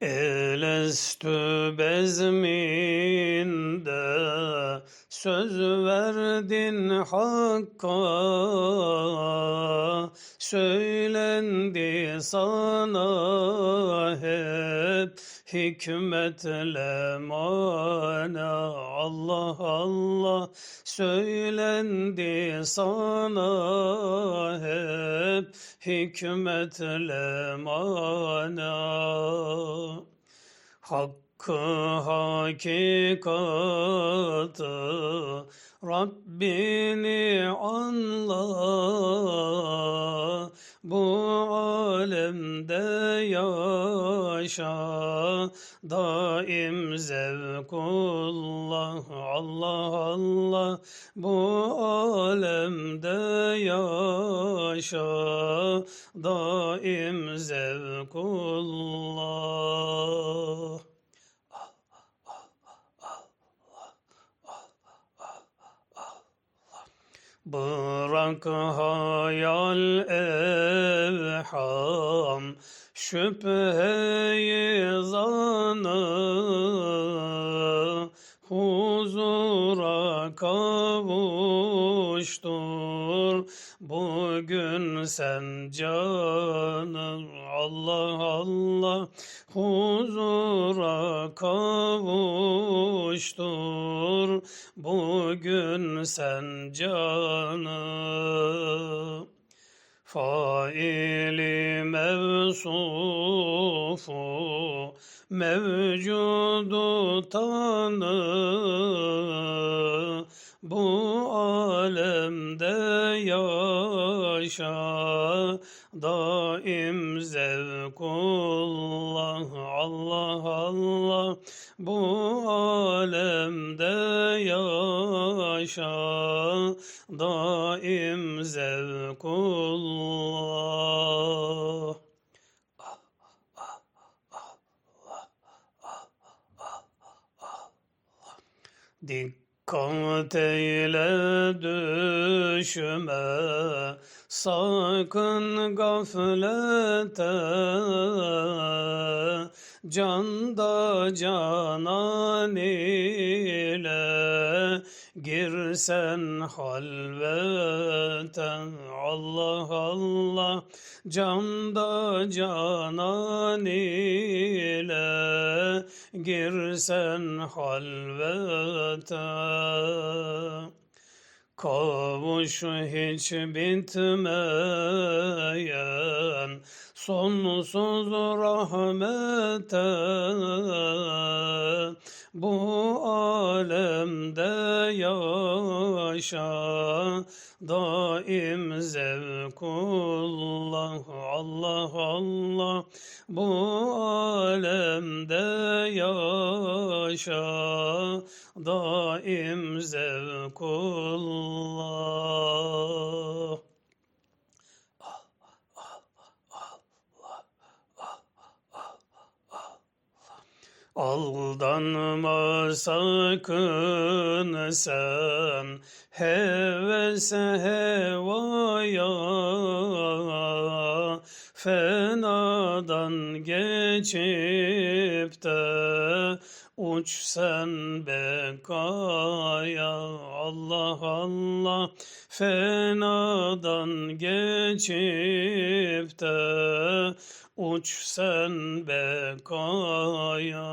呃 Elestü bezminde söz verdin Hakk'a. Söylendi sana hep hikmetle mana. Allah Allah söylendi sana hep hikmetle mana Hakkı hakikatı Rabbini anla. Bu alemde yaşa. Daim zevkullah Allah Allah. Bu alemde yaşa. Daim zevkullah Bırak hayal evham şüpheyi zanı huzura kavuştur. Bugün sen canım Allah Allah huzura kavuştur. Bugün sen canım faili mevsufu mevcudu tanı. Bu alemde yaşa daim zevkullah Allah Allah. Bu alemde yaşa daim zevkullah Dikkat eyle düşme sakın gaflete Canda canan ile girsen halveten. Allah Allah Canda canan ile girsen halvete Kavuş hiç bitmeyen sonsuz rahmete bu alemde yaşa daim zevkullah Allah Allah bu alemde yaşa daim zevkullah Aldanma sakın sen hevese hevaya. Fenadan geçip de uç sen bekaya Allah Allah fenadan geçip de uç sen bekaya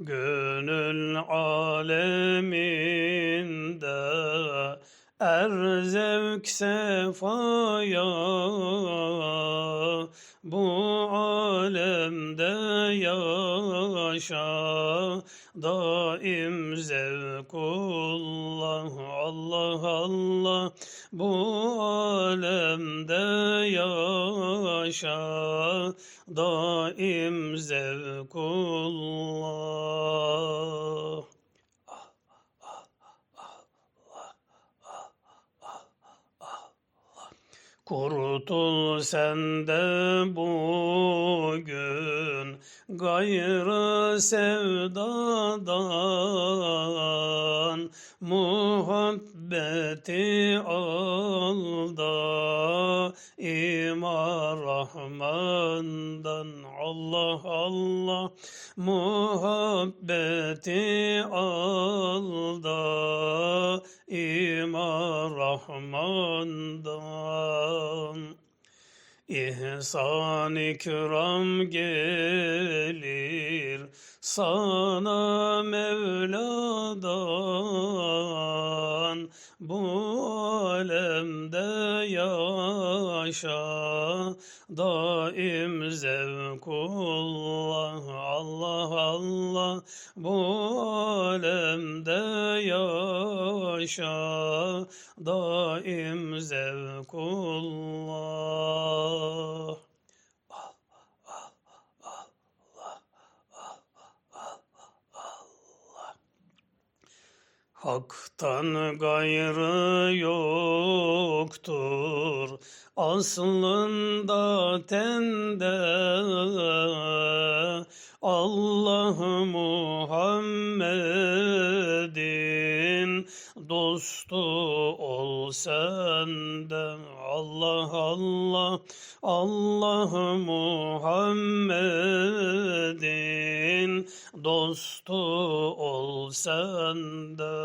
Gönül aleminde er zevk sefaya bu alemde yaşa. Daim zevkullah Allah Allah bu alemde yaşa. Daim zevkullah Kurtul sen de bugün gayrı sevdadan. Muhabbeti al da Rahman'dan Allah Allah. Muhabbeti al da Rahman'dan İhsan ikram gelir sana Mevla'dan bu alemde yaşa daim zevkullah Allah Allah bu alemde yaşa daim zevkullah Hak'tan gayrı yoktur aslında tende. Allah Muhammed'in dostu ol senden Allah Allah Allah Muhammed'in dostu ol sende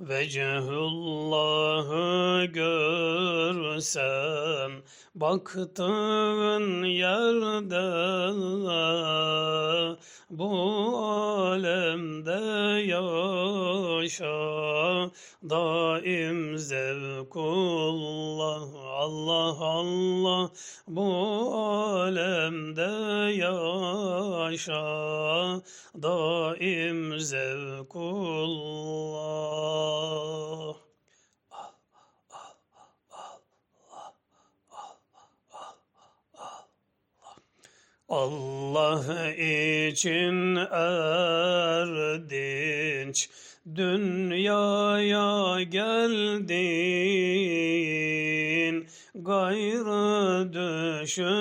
Vecehullahı görsen baktığın yerde bu alemde yaşa. Daim zevkullah Allah Allah bu alemde yaşa. Daim zevkullah Allah için erdinç dünyaya geldin. Gayrı düşünceye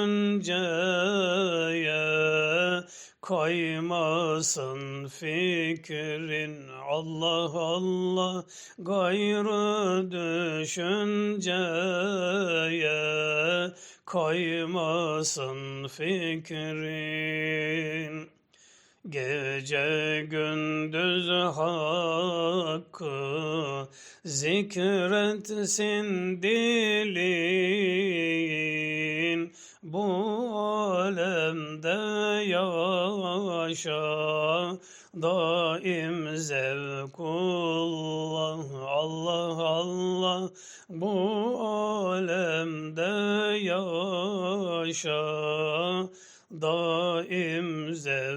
kaymasın fikrin. Allah Allah gayrı düşünceye kaymasın fikrin. Gece gündüz hakkı zikretsin dilin bu alemde yaşa. Daim zevkullah Allah Allah bu alemde yaşa. Daim zevkullah